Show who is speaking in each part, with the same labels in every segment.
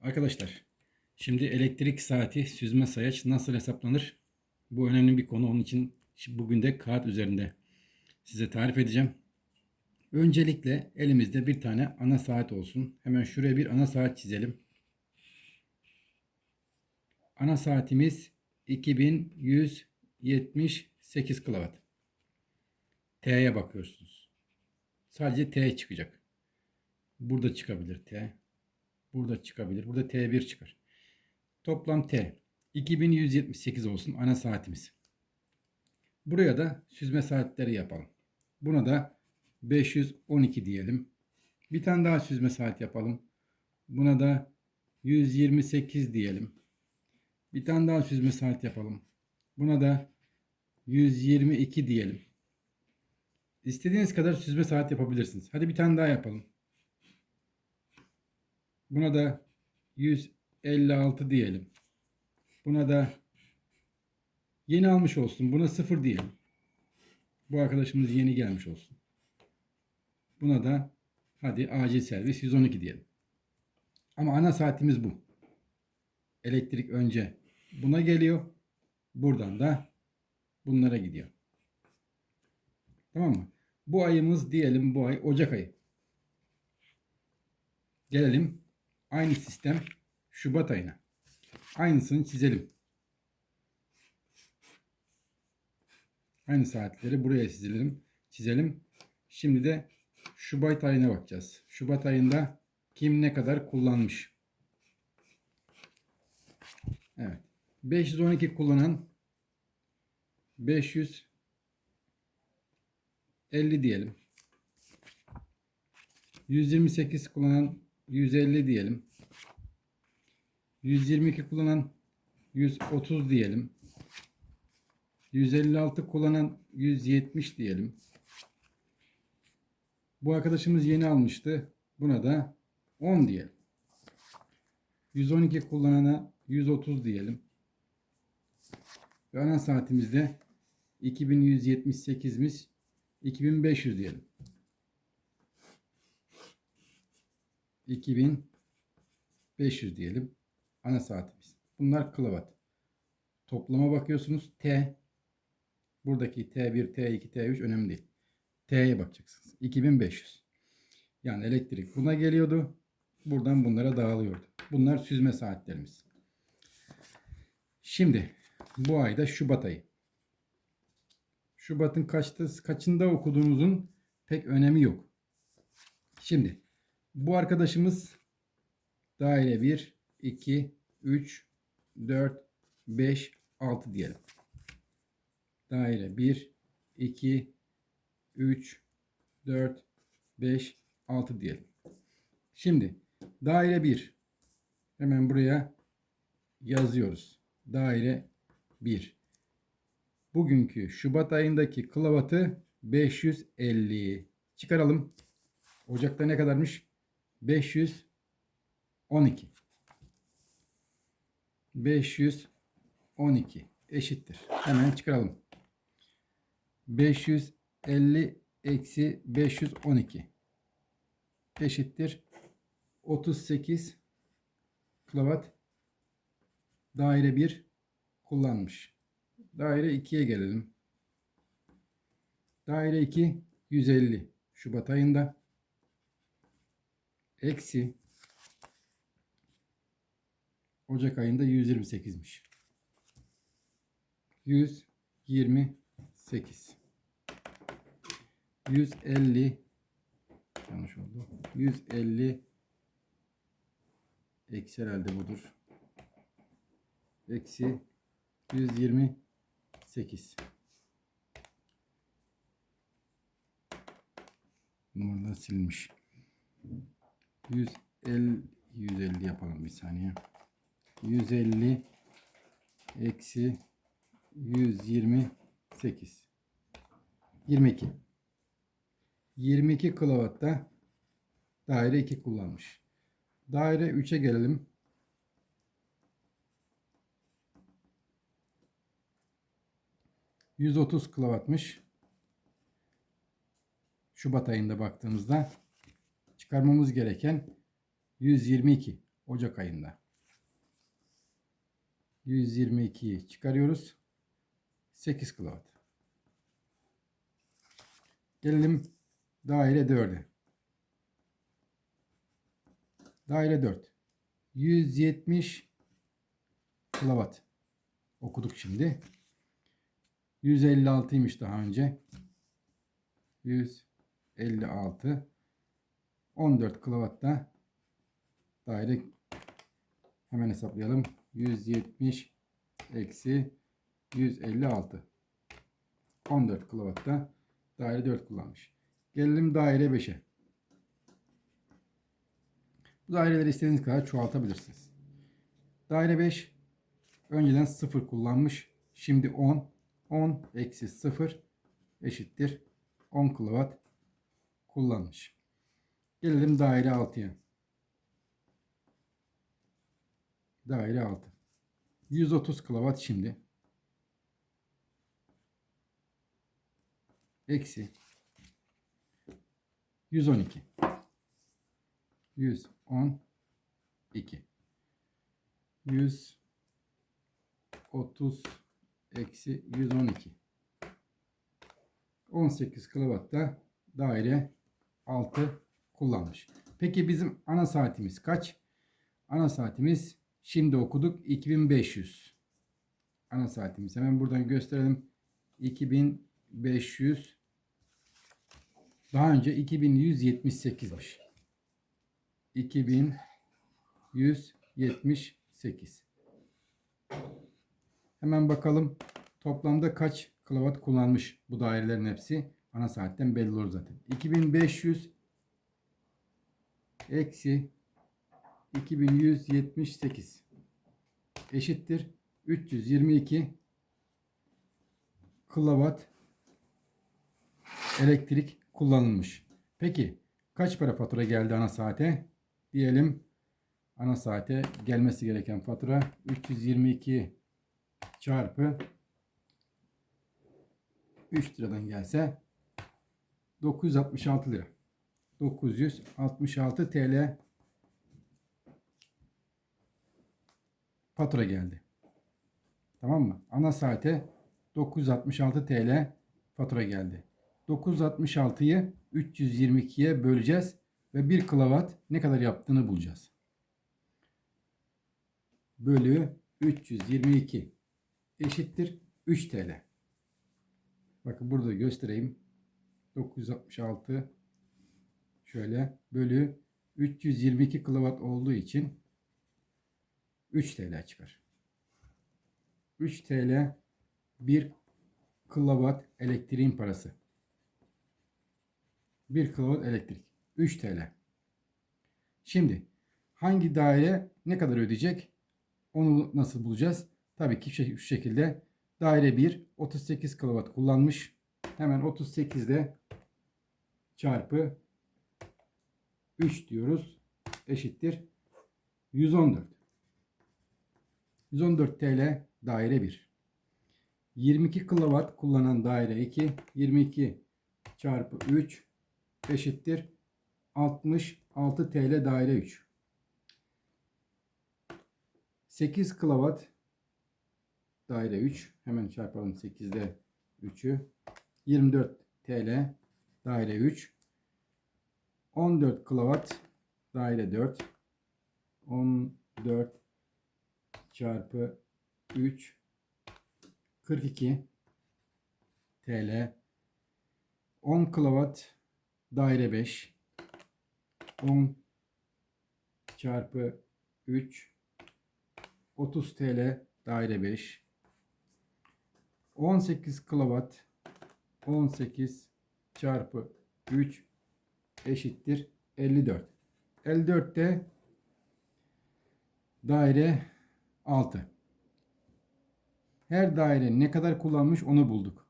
Speaker 1: Arkadaşlar şimdi elektrik saati süzme sayaç nasıl hesaplanır? Bu önemli bir konu. Onun için bugün de kağıt üzerinde size tarif edeceğim. Öncelikle elimizde bir tane ana saat olsun. Hemen şuraya bir ana saat çizelim. Ana saatimiz 2178 kW. T'ye bakıyorsunuz. Sadece T çıkacak. Burada çıkabilir T. Burada çıkabilir. Burada T1 çıkar. Toplam T. 2178 olsun ana saatimiz. Buraya da süzme saatleri yapalım. Buna da 512 diyelim. Bir tane daha süzme saat yapalım. Buna da 128 diyelim. Bir tane daha süzme saat yapalım. Buna da 122 diyelim. İstediğiniz kadar süzme saat yapabilirsiniz. Hadi bir tane daha yapalım. Buna da 156 diyelim. Buna da yeni almış olsun. Buna 0 diyelim. Bu arkadaşımız yeni gelmiş olsun. Buna da hadi acil servis 112 diyelim. Ama ana saatimiz bu. Elektrik önce buna geliyor. Buradan da bunlara gidiyor. Tamam mı? Bu ayımız diyelim bu ay Ocak ayı. Gelelim aynı sistem Şubat ayına. Aynısını çizelim. Aynı saatleri buraya çizelim. Çizelim. Şimdi de Şubat ayına bakacağız. Şubat ayında kim ne kadar kullanmış? Evet. 512 kullanan 550 diyelim. 128 kullanan 150 diyelim. 122 kullanan 130 diyelim. 156 kullanan 170 diyelim. Bu arkadaşımız yeni almıştı. Buna da 10 diyelim. 112 kullanana 130 diyelim. Ve ana saatimizde 2178'miz 2500 diyelim. 2500 diyelim. Ana saatimiz. Bunlar kilowatt. Toplama bakıyorsunuz. T. Buradaki T1, T2, T3 önemli değil. T'ye bakacaksınız. 2500. Yani elektrik buna geliyordu. Buradan bunlara dağılıyordu. Bunlar süzme saatlerimiz. Şimdi bu ayda Şubat ayı. Şubat'ın kaçta, kaçında okuduğunuzun pek önemi yok. Şimdi bu arkadaşımız daire 1, 2, 3, 4, 5, 6 diyelim. Daire 1, 2, 3, 4, 5, 6 diyelim. Şimdi daire 1 hemen buraya yazıyoruz. Daire 1. Bugünkü Şubat ayındaki kılavatı 550. Çıkaralım. Ocakta ne kadarmış? 512. 512 eşittir. Hemen çıkaralım. 550 eksi 512 eşittir. 38 kilowatt daire 1 kullanmış. Daire 2'ye gelelim. Daire 2 150 Şubat ayında eksi Ocak ayında 128'miş. 128 150 yanlış oldu. 150 eksi herhalde budur. Eksi 128 numaralar silinmiş. 150 150 yapalım bir saniye. 150 eksi 128 22 22 kilovatta daire 2 kullanmış. Daire 3'e gelelim. ...130 kilovatmış. Şubat ayında baktığımızda... ...çıkarmamız gereken... ...122. Ocak ayında. 122'yi çıkarıyoruz. 8 kW. Gelelim daire 4'e. Daire 4. 170 kW. Okuduk şimdi. 156'ymış daha önce. 156 14 kW'da daire hemen hesaplayalım. 170 eksi 156 14 kW'da daire 4 kullanmış. Gelelim daire 5'e. Bu daireleri istediğiniz kadar çoğaltabilirsiniz. Daire 5 önceden 0 kullanmış. Şimdi 10. 10 eksi 0 eşittir 10 kW kullanmış. Gelelim daire 6'ya. Daire 6. 130 kW şimdi. Eksi 112. 112. 130 eksi 112. 18 kW'da daire 6 kullanmış. Peki bizim ana saatimiz kaç? Ana saatimiz şimdi okuduk 2500. Ana saatimiz hemen buradan gösterelim. 2500 daha önce 2178'miş. 2178. Hemen bakalım toplamda kaç kilowatt kullanmış bu dairelerin hepsi. Ana saatten belli olur zaten. 2500 eksi 2178 eşittir 322 kilowatt elektrik kullanılmış. Peki kaç para fatura geldi ana saate? Diyelim ana saate gelmesi gereken fatura 322 çarpı 3 liradan gelse 966 lira. 966 TL fatura geldi. Tamam mı? Ana saate 966 TL fatura geldi. 966'yı 322'ye böleceğiz ve 1 kilowatt ne kadar yaptığını bulacağız. Bölü 322 eşittir 3 TL. Bakın burada göstereyim. 966 şöyle bölü 322 kW olduğu için 3 TL çıkar. 3 TL 1 kW elektriğin parası. 1 kW elektrik. 3 TL. Şimdi hangi daire ne kadar ödeyecek? Onu nasıl bulacağız? Tabii ki şu şekilde daire 1 38 kW kullanmış. Hemen 38'de çarpı 3 diyoruz. Eşittir 114. 114 TL daire 1. 22 kW kullanan daire 2. 22 çarpı 3 eşittir 66 TL daire 3. 8 kW daire 3. Hemen çarpalım 8'de 3'ü. 24 TL daire 3. 14 kW daire 4. 14 çarpı 3 42 TL 10 kW daire 5 10 çarpı 3 30 TL daire 5 18 kW 18 çarpı 3 eşittir 54. 54'te daire 6. Her daire ne kadar kullanmış onu bulduk.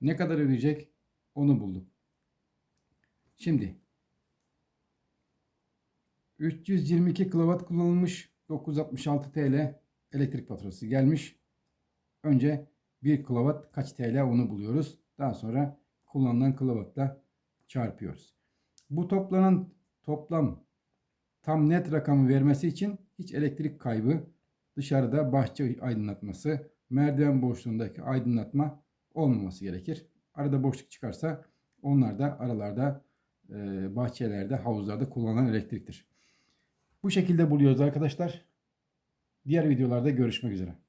Speaker 1: Ne kadar ödeyecek onu bulduk. Şimdi 322 kW kullanılmış 966 TL elektrik faturası gelmiş. Önce 1 kW kaç TL onu buluyoruz. Daha sonra kullanılan kW'la çarpıyoruz. Bu toplanan toplam tam net rakamı vermesi için hiç elektrik kaybı, dışarıda bahçe aydınlatması, merdiven boşluğundaki aydınlatma olmaması gerekir. Arada boşluk çıkarsa onlar da aralarda e, bahçelerde, havuzlarda kullanılan elektriktir. Bu şekilde buluyoruz arkadaşlar. Diğer videolarda görüşmek üzere.